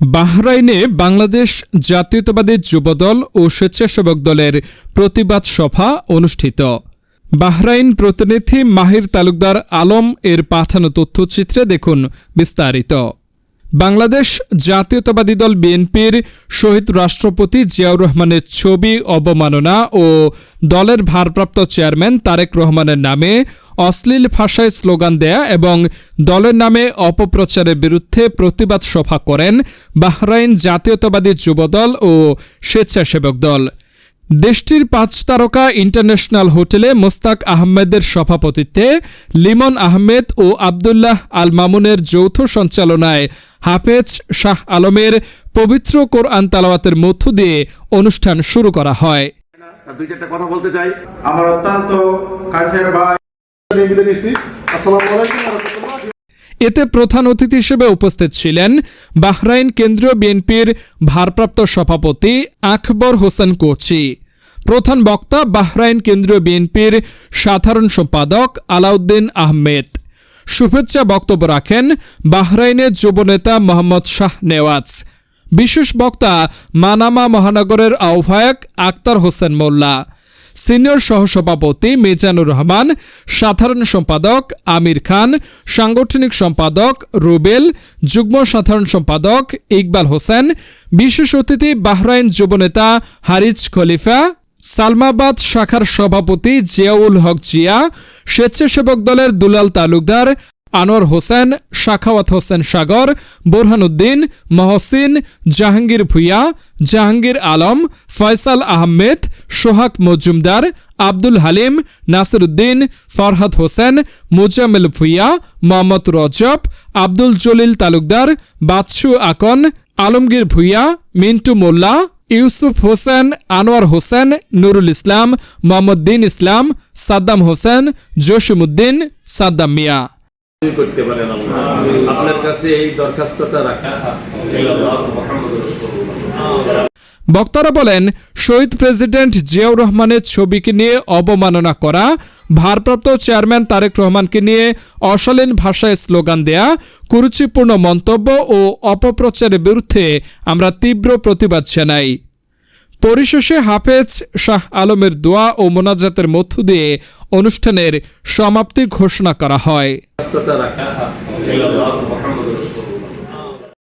বাহরাইনে বাংলাদেশ জাতীয়তাবাদী যুবদল ও স্বেচ্ছাসেবক দলের প্রতিবাদ সভা অনুষ্ঠিত। বাহরাইন প্রতিনিধি মাহির তালুকদার আলম এর পাঠানো তথ্যচিত্রে দেখুন বিস্তারিত। বাংলাদেশ জাতীয়তাবাদী দল বিএনপির শহীদ রাষ্ট্রপতি জিয়াউর রহমানের ছবি, অবমাননা ও দলের ভারপ্রাপ্ত চেয়ারম্যান তারেক রহমানের নামে অশ্লীল ভাষায় স্লোগান দেয়া এবং দলের নামে অপপ্রচারের বিরুদ্ধে প্রতিবাদ সভা করেন বাহরাইন জাতীয়তাবাদী যুবদল ও স্বেচ্ছাসেবক দল। দেশটির পাঁচ তারকা ইন্টারন্যাশনাল হোটেলে মোস্তাক আহমেদের সভাপতিত্বে লিমন আহমেদ ও আবদুল্লাহ আল মামুনের যৌথ সঞ্চালনায় হাফেজ শাহ আলমের পবিত্র কোরআন তালাওয়াতের মধ্য দিয়ে অনুষ্ঠান শুরু করা হয়। দুই চারটা কথা বলতে চাই। আমার অত্যন্ত কাছের ভাই আসসালামু আলাইকুম এতে প্রধান অতিথি হিসেবে উপস্থিত ছিলেন বাহরাইন কেন্দ্রীয় বিএনপির ভারপ্রাপ্ত সভাপতি আকবর হোসেন কোচি। প্রধান বক্তা বাহরাইন কেন্দ্রীয় বিএনপির সাধারণ সম্পাদক আলাউদ্দিন আহমেদ। শুভেচ্ছা বক্তব্য রাখেন বাহরাইনের যুবনেতা মোহাম্মদ শাহ নেওয়াজ। বিশেষ বক্তা মানামা মহানগরের আহ্বায়ক আক্তার হোসেন মোল্লা। সিনিয়র সহসভাপতি মিজানুর রহমান, সাধারণ সম্পাদক আমির খান, সাংগঠনিক সম্পাদক রুবেল, যুগ্ম সাধারণ সম্পাদক ইকবাল হোসেন, বিশেষ অতিথি বাহরাইন যুবনেতা হারিজ খলিফা সালমাবাদ শাখার সভাপতি জিয়াউল হক জিয়া, স্বেচ্ছাসেবক দলের দুলাল তালুকদার আনোয়ার হোসেন, শাখাওয়াত হোসেন সাগর, বোরহানুদ্দিন, মহসিন, জাহাঙ্গীর ভুইয়া, জাহাঙ্গীর আলম, ফয়সাল আহমেদ, সোহাগ মজুমদার, আব্দুল হালিম, নাসিরুদ্দিন, ফরহাদ হোসেন মুজামিল ভুইয়া, মোহাম্মদ রজব, আব্দুল জলিল তালুকদার, বাদশু আকন, আলমগীর ভুইয়া, মিন্টু মোল্লা ইউসুফ হোসেন আনোয়ার হোসেন নুরুল ইসলাম মোহাম্মদ দিন ইসলাম সাদ্দাম হোসেন জসিমুদ্দিন সাদ্দাম মিয়া। করতে পারেন আপনার কাছে এই দরখাস্তটা রাখা বক্তারা বলেন শহীদ প্রেসিডেন্ট জিয়াউর রহমানের ছবিকে নিয়ে অবমাননা করা ভারপ্রাপ্ত চেয়ারম্যান তারেক রহমানকে নিয়ে অশালীন ভাষায় স্লোগান দেয়া কুরুচিপূর্ণ মন্তব্য ও অপপ্রচারের বিরুদ্ধে আমরা তীব্র প্রতিবাদ জানাই। পরিশেষে হাফেজ শাহ আলমের দোয়া ও মোনাজাতের মধ্য দিয়ে অনুষ্ঠানের সমাপ্তি ঘোষণা করা হয়।